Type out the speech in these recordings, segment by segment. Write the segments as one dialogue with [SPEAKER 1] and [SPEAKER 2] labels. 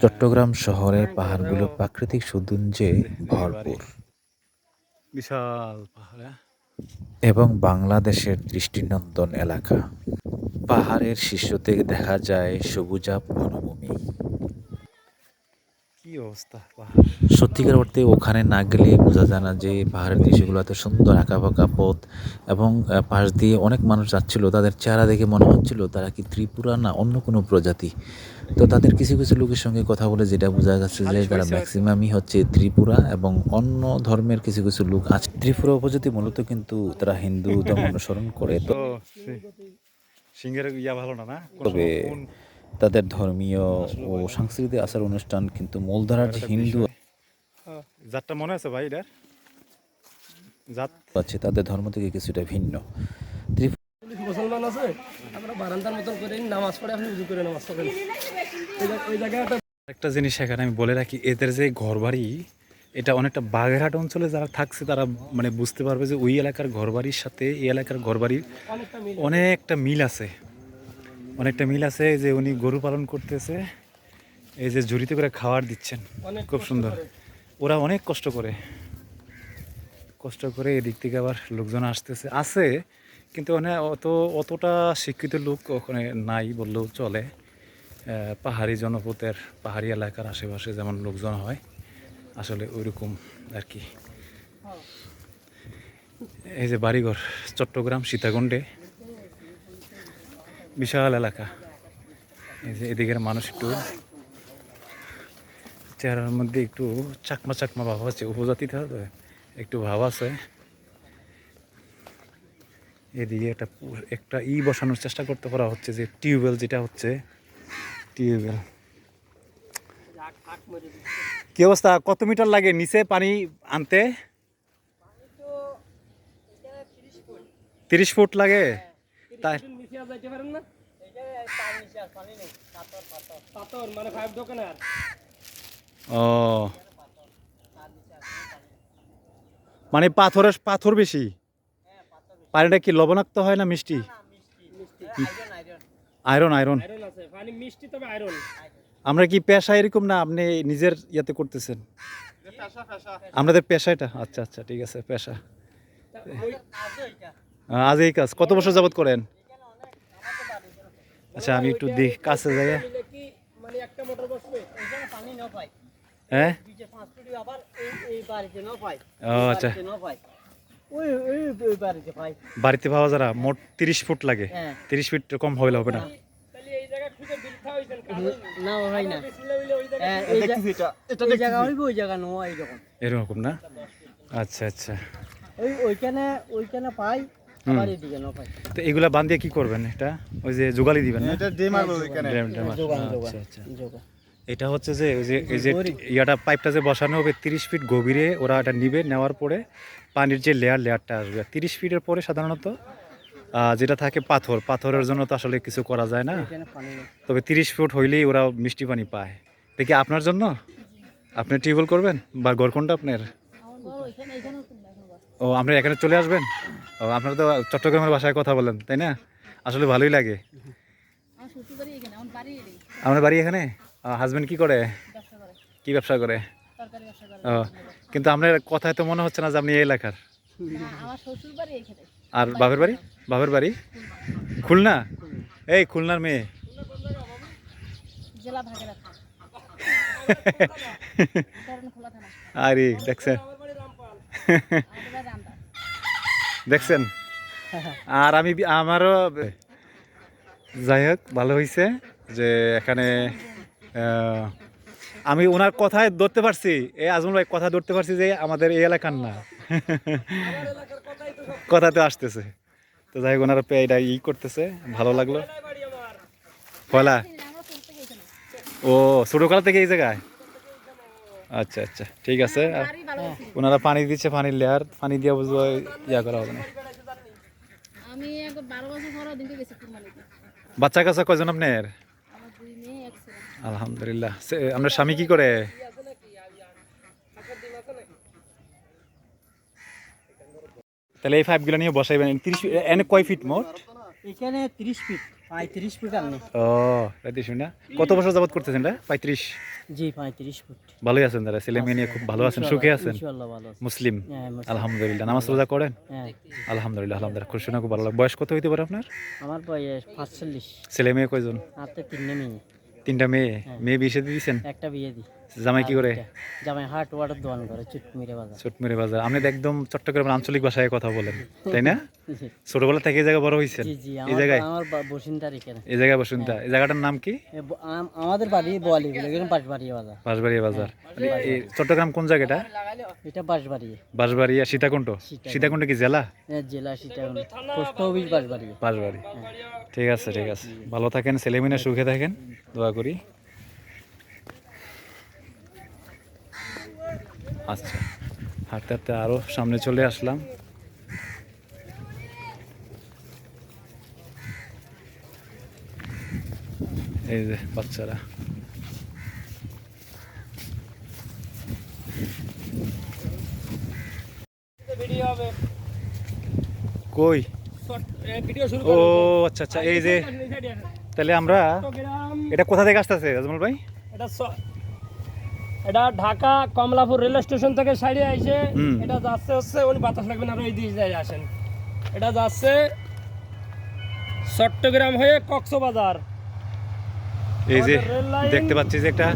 [SPEAKER 1] চট্টগ্রাম শহরের পাহাড়গুলো প্রাকৃতিক সৌন্দর্যে ভরপুর।
[SPEAKER 2] বিশাল পাহাড় হ্যাঁ?
[SPEAKER 1] এবং বাংলাদেশের দৃষ্টিনন্দন এলাকা। পাহাড়ের শীর্ষ থেকে দেখা যায় সবুজাব বনভূমি।
[SPEAKER 2] কি অবস্থা?
[SPEAKER 1] সত্যিকার অর্থে ওখানে না গেলে বোঝা যায় না যে পাহাড়ের দৃশ্যগুলো এত সুন্দর আঁকা ফাঁকা পথ এবং পাশ দিয়ে অনেক মানুষ যাচ্ছিল। তাদের চেহারা দেখে মনে হচ্ছিল তারা কি ত্রিপুরা না অন্য কোনো প্রজাতি। তো তাদের কিছু কিছু লোকের সঙ্গে কথা বলে যেটা বোঝা যাচ্ছে যে তারা ম্যাক্সিমামই হচ্ছে ত্রিপুরা এবং অন্য ধর্মের কিছু কিছু লোক আছে। ত্রিপুরা উপজাতি মূলত কিন্তু তারা হিন্দু ধর্ম অনুসরণ করে। তো
[SPEAKER 2] সিংহের ইয়া ভালো না না?
[SPEAKER 1] তবে তাদের ধর্মীয় ও সাংস্কৃতিক আচার অনুষ্ঠান কিন্তু মূলধারার যে হিন্দু
[SPEAKER 2] জাতটা মনে আছে ভাই এটার? জাত?
[SPEAKER 1] আছে তাদের ধর্ম থেকে কিছুটা ভিন্ন।
[SPEAKER 3] মুসলমান আছে আমরা বারান্দার মতন করে নামাজ পড়ে আপনি উজু করে নামাজ পড়েন। ওই জায়গায় একটা
[SPEAKER 2] জিনিস এখানে আমি বলে রাখি এদের যে ঘরবাড়ি এটা অনেকটা বাগেরহাট অঞ্চলে যারা থাকছে তারা মানে বুঝতে পারবে যে ওই এলাকার ঘরবাড়ির সাথে এই এলাকার ঘরবাড়ির
[SPEAKER 3] অনেকটা মিল
[SPEAKER 2] আছে। অনেকটা মিল আছে যে উনি গরু পালন করতেছে এই যে ঝুড়িতে করে খাবার দিচ্ছেন
[SPEAKER 3] অনেক
[SPEAKER 2] খুব সুন্দর। ওরা অনেক কষ্ট করে। কষ্ট করে এদিক থেকে আবার লোকজন আসতেছে আছে কিন্তু মানে অত অতটা শিক্ষিত লোক ওখানে নাই বললেও চলে। পাহাড়ি জনপথের পাহাড়ি এলাকার আশেপাশে যেমন লোকজন হয় আসলে ওইরকম আর কি। এই যে বাড়িঘর চট্টগ্রাম সীতাকুণ্ডে। বিশাল এলাকা। এই যে এদিকের মানুষ একটু চেহারার মধ্যে একটু চাকমা চাকমা ভাব আছে উপজাতিতে হবে একটু ভাব আছে। এদিকে একটা একটা ই বসানোর চেষ্টা করতে করা হচ্ছে যে টিউবওয়েল যেটা হচ্ছে টিউবওয়েল। কি অবস্থা? কত মিটার লাগে নিচে পানি আনতে? তিরিশ ফুট। লাগে? তাই
[SPEAKER 3] নিচে আর যাইতে পারেন না? পাথর মানে ফাইভ দোকানের।
[SPEAKER 2] ও। মানে পাথরের পাথর বেশি? পানিটা কি লবণাক্ত হয় না মিষ্টি? আয়রন আয়রন আমরা কি পেশা এরকম না আপনি নিজের ইয়াতে করতেছেন? আমাদের পেশা এটা আচ্ছা আচ্ছা ঠিক আছে পেশা। আজ এই কাজ কত বছর যাবত করেন? আচ্ছা আমি একটু দেখ কাছে যাই
[SPEAKER 3] মানে একটা মোটর বসবে
[SPEAKER 4] পানি ন পাই
[SPEAKER 2] হ্যাঁ
[SPEAKER 4] দুইটা পাঁচ ফুটি আবার এই এই বাড়িতে ন পাই
[SPEAKER 2] ও আচ্ছা
[SPEAKER 4] বাড়িতে
[SPEAKER 2] পাওয়া যারা মোট তিরিশ ফুট লাগে
[SPEAKER 4] হ্যাঁ
[SPEAKER 2] তিরিশ ফিট কম হইলে হবে না
[SPEAKER 4] হয় হ্যাঁ,
[SPEAKER 2] এরকম না আচ্ছা আচ্ছা
[SPEAKER 4] ওই ওইখানে ওইখানে পাই
[SPEAKER 2] তো এগুলা বান্ধিয়ে কি করবেন? এটা ওই যে জোগালি দিবেন না? আচ্ছা, আচ্ছা। এটা হচ্ছে যে ওই যে এই যে ইয়াটা পাইপটা যে বসানো হবে তিরিশ ফিট গভীরে ওরা এটা নিবে নেওয়ার পরে পানির যে লেয়ার লেয়ারটা আসবে। তিরিশ ফিটের পরে সাধারণত যেটা থাকে পাথর। পাথরের জন্য তো আসলে কিছু করা যায় না। তবে তিরিশ ফুট হইলেই ওরা মিষ্টি পানি পায়। দেখি আপনার জন্য? আপনি টিউবওয়েল করবেন? বা ঘর কোনটা আপনার? ও আপনি এখানে চলে আসবেন? ও আপনারা তো চট্টগ্রামের ভাষায় কথা বলেন তাই না? আসলে ভালোই লাগে।
[SPEAKER 5] আমার বাড়ি এখানে
[SPEAKER 2] হাজবেন্ড কি করে? কি ব্যবসা করে? ও কিন্তু আপনার কথায় তো মনে হচ্ছে না যে আপনি এই এলাকার। আর বাপের বাড়ি? বাপের বাড়ি? খুলনা? এই খুলনার মেয়ে। আরে দেখছেন। দেখছেন? আর আমি আমারও যাই হোক, ভালো হয়েছে যে এখানে আমি ওনার কথায় ধরতে পারছি এই আজমল ভাই কথা ধরতে পারছি যে আমাদের এই এলাকার না। কথাতে আসতেছে। তো যাই হোক, ওনারা এটা ই করতেছে, ভালো লাগল।
[SPEAKER 5] ছোট
[SPEAKER 2] ও, ছোটকাল থেকে এই জায়গায়? আচ্ছা আচ্ছা ঠিক আছে।
[SPEAKER 5] আছি।
[SPEAKER 2] ওনারা পানি দিচ্ছে পানির লেয়ার পানি দিয়ে বুঝব ইয়া করা হবে না। বাচ্চা কাচ্চা কয়জন আপনার? আলহামদুলিল্লাহ। আপনার স্বামী কি করে? তাহলে এই ফাইভ পাইপগুলো নিয়ে বসাইবেন। তিরিশ এনে কয় ফিট মোট?
[SPEAKER 4] এখানে তিরিশ ফিট ফুট
[SPEAKER 2] ও কত বছর যাবত করতেছেন এটা পঁয়ত্রিশ?
[SPEAKER 4] জি পঁয়ত্রিশ ফুট।
[SPEAKER 2] ভালোই আছেন দাদা ছেলে মেয়ে নিয়ে খুব ভালো আছেন সুখে আছেন?
[SPEAKER 4] ভালো আছে।
[SPEAKER 2] মুসলিম?
[SPEAKER 4] হ্যাঁ
[SPEAKER 2] আলহামদুলিল্লাহ নামাজ রোজা করেন?
[SPEAKER 4] হ্যাঁ।
[SPEAKER 2] আলহামদুলিল্লাহ আলহামদুলিল্লাহ খুশি শুনে খুব ভালো লাগে বয়স কত হইতে পারে আপনার?
[SPEAKER 4] আমার বয়স
[SPEAKER 2] ছেলে মেয়ে কয়জন?
[SPEAKER 4] হাতে তিনটে মেয়ে।
[SPEAKER 2] তিনটা মেয়ে? মেয়ে বিয়ে দিয়েছেন?
[SPEAKER 4] একটা বিয়ে দি
[SPEAKER 2] জামাই কি করে?
[SPEAKER 4] জামাই হাট ওয়াটার দোকান করে চুটমিরে বাজার।
[SPEAKER 2] চটমেরে বাজার। আপনি একদম চট্টগ্রামের আঞ্চলিক ভাষায় কথা বলেন তাই না? ছোটবেলা থেকে এই জায়গায় বড় হয়েছেন এই জায়গায়?
[SPEAKER 4] আমার বা- এখানে।
[SPEAKER 2] এই জায়গায় বসুনতা এই জায়গাটার নাম কি?
[SPEAKER 4] আমাদের বাড়ি বোয়ালি বলে এখানে বাঁশবাড়ি বাজার।
[SPEAKER 2] বাঁশবাড়িয়া বাজার। এই চট্টগ্রাম কোন জায়গাটা?
[SPEAKER 4] এটা বাঁশবাড়ি
[SPEAKER 2] বাঁশবাড়িয়া সীতাকুণ্ড? সীতাকুণ্ড। কি জেলা?
[SPEAKER 4] জেলা সেটা পোস্ট অফিস বাঁশবাড়ি
[SPEAKER 2] বাঁশবাড়ি ঠিক আছে ঠিক আছে। ভালো থাকেন ছেলেমেয়ে সুখে থাকেন। দোয়া করি। আচ্ছা। হাঁটতে হাঁটতে আরও সামনে চলে আসলাম। এই যে বাচ্চারা। কই? ও আচ্ছা আচ্ছা এই যে তাহলে আমরা এটা কোথা থেকে আসতেছে আজমল ভাই?
[SPEAKER 3] এটা এটা ঢাকা কমলাপুর রেল স্টেশন থেকে সাইডে আইছে এটা যাচ্ছে হচ্ছে উনি বাতাস লাগবে না এই দিকে যাই আসেন। এটা যাচ্ছে চট্টগ্রাম হয়ে কক্সবাজার।
[SPEAKER 2] এই যে দেখতে পাচ্ছি যে একটা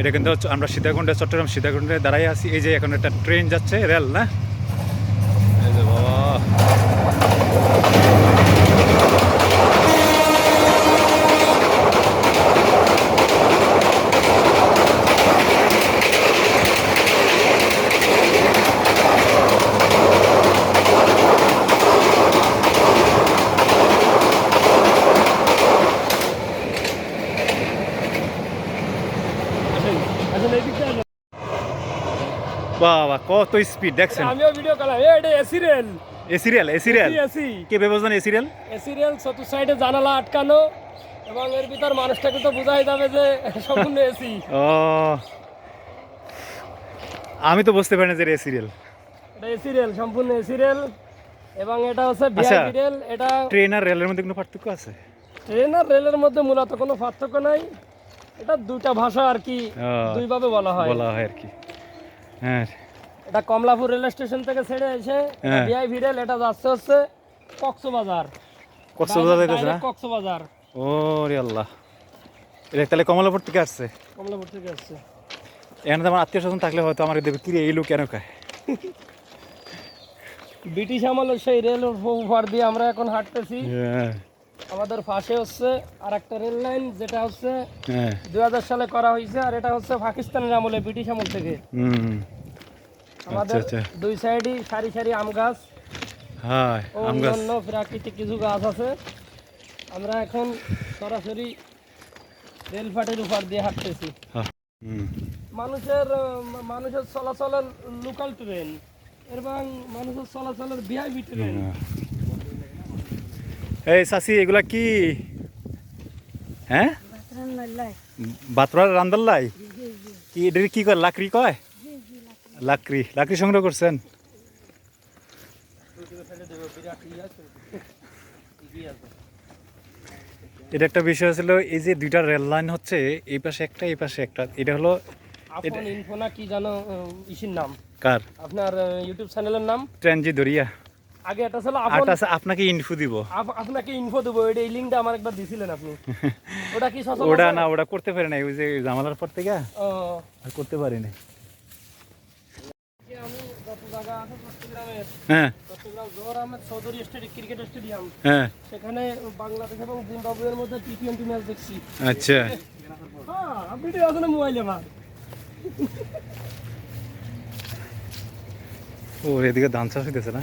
[SPEAKER 2] এটা কিন্তু আমরা সীতাকুণ্ডে চট্টগ্রাম সীতাকুণ্ডে দাঁড়াই আছি। এই যে এখন একটা ট্রেন যাচ্ছে রেল না এই যে বাবা
[SPEAKER 3] আসেন আসেন এই দিকটা আসেন।
[SPEAKER 2] বাবা কত স্পিড দেখছেন?
[SPEAKER 3] আমিও ভিডিও এটা AC rail
[SPEAKER 2] AC rail AC rail
[SPEAKER 3] AC
[SPEAKER 2] কে ব্যবস্থা এসি রেল
[SPEAKER 3] এসি রেল চতুর সাইডে জানালা আটকানো এবং এর ভিতর মানুষটাকে তো বোঝাই যাবে যে সম্পূর্ণ এসি
[SPEAKER 2] ও। আমি তো বুঝতে পারি না যে এসি রেল
[SPEAKER 3] এটা এসি রেল সম্পূর্ণ এসি রেল এবং এটা হচ্ছে
[SPEAKER 2] আচ্ছা।
[SPEAKER 3] ভিআইপি রেল এটা
[SPEAKER 2] ট্রেন আর রেলের মধ্যে কোনো পার্থক্য আছে?
[SPEAKER 3] ট্রেন আর রেলের মধ্যে মূলত কোনো পার্থক্য নাই। এটা দুটা ভাষা আর কি দুইভাবে বলা হয়।
[SPEAKER 2] বলা হয় আর কি। হ্যাঁ।
[SPEAKER 3] এটা কমলাপুর রেল স্টেশন থেকে ছেড়ে এসে
[SPEAKER 2] হ্যাঁ।
[SPEAKER 3] রেল এটা যাচ্ছে হচ্ছে কক্সবাজার।
[SPEAKER 2] কক্সবাজার না?
[SPEAKER 3] কক্সবাজার।
[SPEAKER 2] আল্লাহ। এটা তাহলে কমলাপুর থেকে আসছে?
[SPEAKER 3] কমলাপুর থেকে আসছে।
[SPEAKER 2] এখানে তো আমার আত্মীয় স্বজন থাকলে হয়তো আমার দেখবে কিরে এই লোক কেন খায়?
[SPEAKER 3] ব্রিটিশ আমলের সেই রেল উপর দিয়ে আমরা এখন হাঁটতেছি।
[SPEAKER 2] হ্যাঁ।
[SPEAKER 3] আমাদের পাশে হচ্ছে আর একটা রেল লাইন যেটা হচ্ছে
[SPEAKER 2] হ্যাঁ।
[SPEAKER 3] দুই হাজার সালে করা হয়েছে আর এটা হচ্ছে পাকিস্তানের আমলে ব্রিটিশ আমল থেকে। আমাদের
[SPEAKER 2] আচ্ছা।
[SPEAKER 3] দুই সাইডই সারি সারি আম গাছ। অন্যান্য প্রাকৃতিক কিছু গাছ আছে। আমরা এখন সরাসরি রেলপাটের উপর দিয়ে হাঁটতেছি। মানুষের মানুষের চলাচলের লোকাল ট্রেন এবং মানুষের চলাচলের ভিআইপি ট্রেন
[SPEAKER 2] এই চাচি এগুলা কি? হ্যাঁ বাতরার রান্দাল্লাই কি এটা কি কয় লাকড়ি কয়? লাকড়ি লাকড়ি সংগ্রহ করছেন এটা একটা বিষয় ছিল এই যে দুইটা রেল লাইন হচ্ছে এই পাশে একটা এই পাশে একটা এটা হলো
[SPEAKER 3] ইনফোনা কি জানো ইসির নাম।
[SPEAKER 2] কার?
[SPEAKER 3] আপনার ইউটিউব চ্যানেলের নাম?
[SPEAKER 2] ট্রেনজি দরিয়া।
[SPEAKER 3] আগে এটা ছিল
[SPEAKER 2] আপনাকে ইনফো দিব।
[SPEAKER 3] আপনাকে ইনফো দেবো এটা এই লিঙ্কটা আমার একবার দিছিলেন আপনি। ওটা কি সচল
[SPEAKER 2] ওটা না ওটা করতে পারি না ওই যে জামালার পর থেকে। আর করতে পারি না
[SPEAKER 3] আমি যত জায়গা আছে চট্টগ্রামের।
[SPEAKER 2] হ্যাঁ।
[SPEAKER 3] Chittagong Zohur Ahmed Chowdhury stadium cricket stadium.
[SPEAKER 2] হ্যাঁ।
[SPEAKER 3] সেখানে বাংলাদেশ এবং জিম্বাবুয়ের মধ্যে টি টোয়েন্টি ম্যাচ দেখছি।
[SPEAKER 2] আচ্ছা।
[SPEAKER 3] হ্যাঁ আপনি তো আসলে মোবাইলে মা
[SPEAKER 2] ও এদিকে ধান চাষ হইতেছে না?